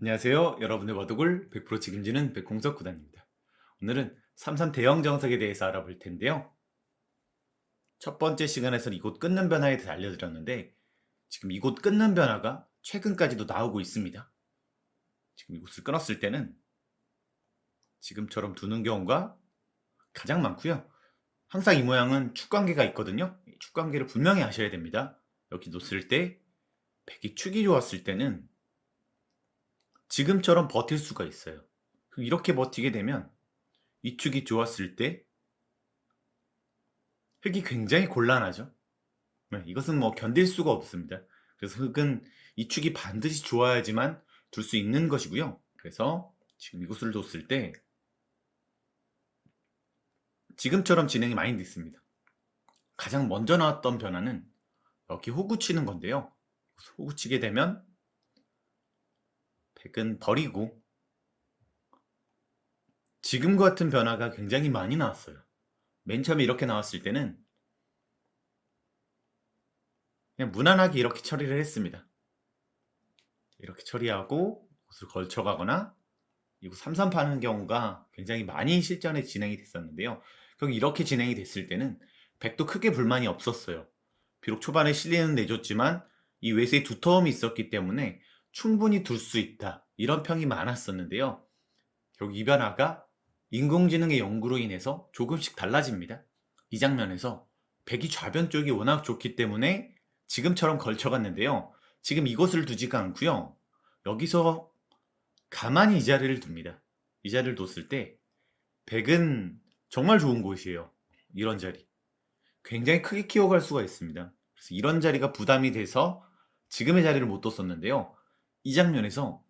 안녕하세요. 여러분의 바둑을 100% 책임지는 백홍석 구단입니다. 오늘은 삼산 대형 정석에 대해서 알아볼 텐데요. 첫 번째 시간에서 이곳 끊는 변화에 대해서 알려드렸는데 지금 이곳 끊는 변화가 최근까지도 나오고 있습니다. 지금 이곳을 끊었을 때는 지금처럼 두는 경우가 가장 많고요. 항상 이 모양은 축관계가 있거든요. 이 축관계를 분명히 아셔야 됩니다. 여기 놓았을 때 백이 축이 좋았을 때는 지금처럼 버틸 수가 있어요. 이렇게 버티게 되면 이 축이 좋았을 때 흙이 굉장히 곤란하죠. 네, 이것은 뭐 견딜 수가 없습니다. 그래서 흙은 이 축이 반드시 좋아야지만 둘 수 있는 것이고요. 그래서 지금 이곳을 뒀을 때 지금처럼 진행이 많이 됐습니다. 가장 먼저 나왔던 변화는 여기 호구 치는 건데요. 호구 치게 되면 백은 버리고 지금 같은 변화가 굉장히 많이 나왔어요. 맨 처음에 이렇게 나왔을 때는 그냥 무난하게 이렇게 처리를 했습니다. 이렇게 처리하고 이것을 걸쳐가거나 이거 삼삼 파는 경우가 굉장히 많이 실전에 진행이 됐었는데요. 결국 이렇게 진행이 됐을 때는 백도 크게 불만이 없었어요. 비록 초반에 실리는 내줬지만 이 외세의 두터움이 있었기 때문에 충분히 둘 수 있다. 이런 평이 많았었는데요. 결국 이 변화가 인공지능의 연구로 인해서 조금씩 달라집니다. 이 장면에서 백이 좌변 쪽이 워낙 좋기 때문에 지금처럼 걸쳐갔는데요. 지금 이것을 두지가 않고요. 여기서 가만히 이 자리를 둡니다. 이 자리를 뒀을 때 백은 정말 좋은 곳이에요. 이런 자리. 굉장히 크게 키워갈 수가 있습니다. 그래서 이런 자리가 부담이 돼서 지금의 자리를 못 뒀었는데요. 이 장면에서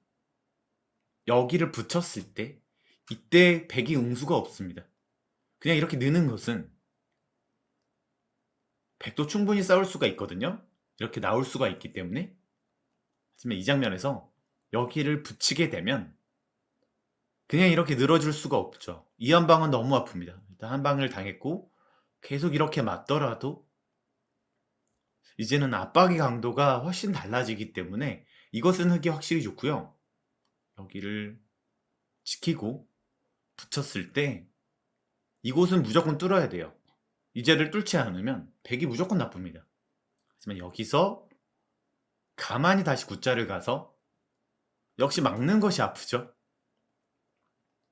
여기를 붙였을 때 이때 백이 응수가 없습니다. 그냥 이렇게 느는 것은 백도 충분히 싸울 수가 있거든요. 이렇게 나올 수가 있기 때문에 하지만 이 장면에서 여기를 붙이게 되면 그냥 이렇게 늘어줄 수가 없죠. 이 한 방은 너무 아픕니다. 일단 한 방을 당했고 계속 이렇게 맞더라도 이제는 압박의 강도가 훨씬 달라지기 때문에 이것은 흙이 확실히 좋고요. 여기를 지키고 붙였을 때 이곳은 무조건 뚫어야 돼요. 이 자리를 뚫지 않으면 백이 무조건 나쁩니다. 하지만 여기서 가만히 다시 굿자를 가서 역시 막는 것이 아프죠.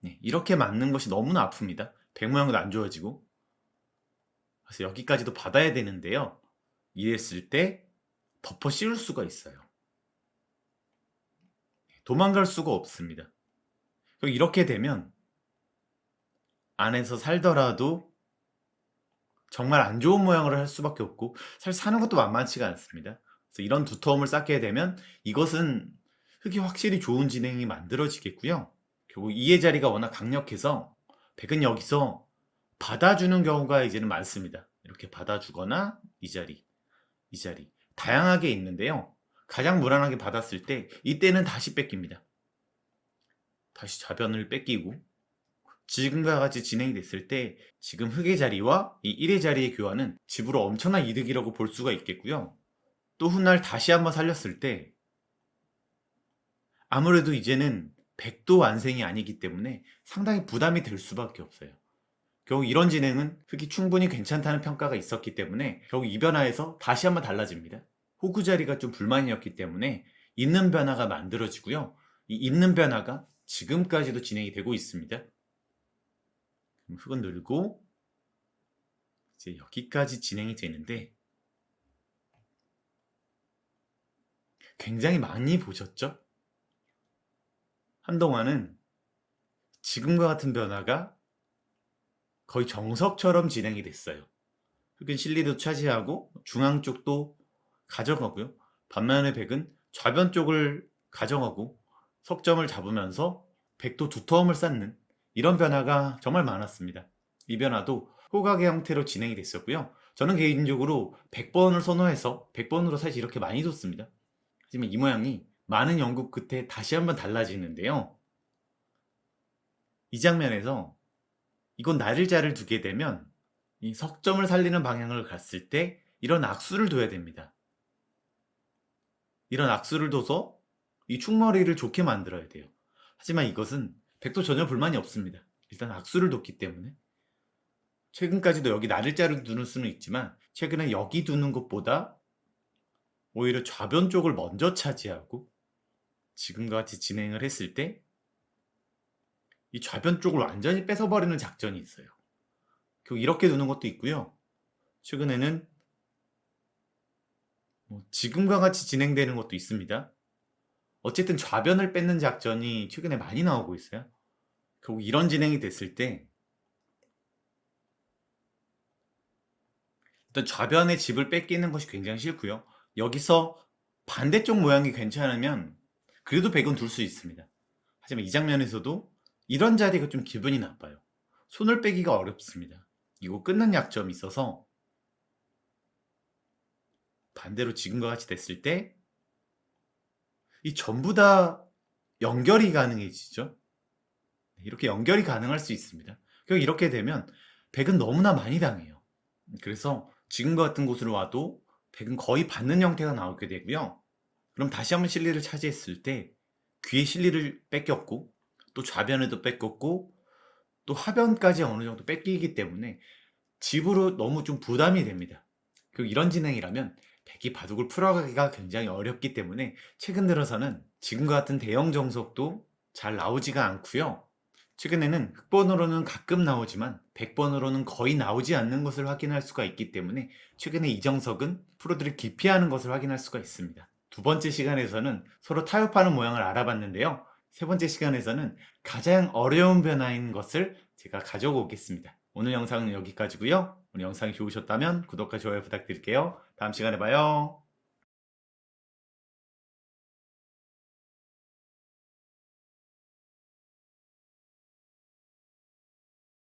네, 이렇게 맞는 것이 너무나 아픕니다. 백 모양도 안 좋아지고. 그래서 여기까지도 받아야 되는데요. 이랬을 때 덮어 씌울 수가 있어요. 도망갈 수가 없습니다. 그럼 이렇게 되면 안에서 살더라도 정말 안 좋은 모양을 할 수밖에 없고 사실 사는 것도 만만치가 않습니다. 그래서 이런 두터움을 쌓게 되면 이것은 흙이 확실히 좋은 진행이 만들어지겠고요. 결국 이의 자리가 워낙 강력해서 백은 여기서 받아주는 경우가 이제는 많습니다. 이렇게 받아주거나 이 자리, 이 자리 다양하게 있는데요. 가장 무난하게 받았을 때 이때는 다시 뺏깁니다. 다시 좌변을 뺏기고 지금과 같이 진행이 됐을 때 지금 흑의 자리와 이 1의 자리의 교환은 집으로 엄청난 이득이라고 볼 수가 있겠고요. 또 훗날 다시 한번 살렸을 때 아무래도 이제는 백도 완생이 아니기 때문에 상당히 부담이 될 수밖에 없어요. 결국 이런 진행은 흑이 충분히 괜찮다는 평가가 있었기 때문에 결국 이 변화에서 다시 한번 달라집니다. 호구 자리가 좀 불만이었기 때문에 있는 변화가 만들어지고요. 이 있는 변화가 지금까지도 진행이 되고 있습니다. 흙은 늘고 이제 여기까지 진행이 되는데 굉장히 많이 보셨죠? 한동안은 지금과 같은 변화가 거의 정석처럼 진행이 됐어요. 흑은 실리도 차지하고 중앙 쪽도 가져가고요. 반면에 백은 좌변 쪽을 가져가고 석점을 잡으면서 백도 두터움을 쌓는 이런 변화가 정말 많았습니다. 이 변화도 호각의 형태로 진행이 됐었고요. 저는 개인적으로 100번을 선호해서 100번으로 사실 이렇게 많이 뒀습니다. 하지만 이 모양이 많은 연구 끝에 다시 한번 달라지는데요. 이 장면에서 이건 나를자를 두게 되면 이 석점을 살리는 방향을 갔을 때 이런 악수를 둬야 됩니다. 이런 악수를 둬서 이 충머리를 좋게 만들어야 돼요. 하지만 이것은 백도 전혀 불만이 없습니다. 일단 악수를 뒀기 때문에 최근까지도 여기 나를자를 두는 수는 있지만 최근에 여기 두는 것보다 오히려 좌변 쪽을 먼저 차지하고 지금과 같이 진행을 했을 때 이 좌변 쪽을 완전히 뺏어버리는 작전이 있어요. 결국 이렇게 두는 것도 있고요. 최근에는 뭐 지금과 같이 진행되는 것도 있습니다. 어쨌든 좌변을 뺏는 작전이 최근에 많이 나오고 있어요. 결국 이런 진행이 됐을 때 일단 좌변의 집을 뺏기는 것이 굉장히 싫고요. 여기서 반대쪽 모양이 괜찮으면 그래도 백은 둘 수 있습니다. 하지만 이 장면에서도 이런 자리가 좀 기분이 나빠요. 손을 빼기가 어렵습니다. 이거 끊는 약점이 있어서 반대로 지금과 같이 됐을 때 이 전부 다 연결이 가능해지죠. 이렇게 연결이 가능할 수 있습니다. 결국 이렇게 되면 백은 너무나 많이 당해요. 그래서 지금과 같은 곳으로 와도 백은 거의 받는 형태가 나오게 되고요. 그럼 다시 한번 실리를 차지했을 때 귀의 실리를 뺏겼고 또 좌변에도 뺏겼고 또 하변까지 어느 정도 뺏기기 때문에 집으로 너무 좀 부담이 됩니다. 그리고 이런 진행이라면 백이 바둑을 풀어가기가 굉장히 어렵기 때문에 최근 들어서는 지금과 같은 대형 정석도 잘 나오지가 않고요. 최근에는 흑번으로는 가끔 나오지만 100번으로는 거의 나오지 않는 것을 확인할 수가 있기 때문에 최근에 이 정석은 프로들이 기피하는 것을 확인할 수가 있습니다. 두 번째 시간에서는 서로 타협하는 모양을 알아봤는데요. 세 번째 시간에서는 가장 어려운 변화인 것을 제가 가져오고 오겠습니다. 오늘 영상은 여기까지고요. 오늘 영상이 좋으셨다면 구독과 좋아요 부탁드릴게요. 다음 시간에 봐요.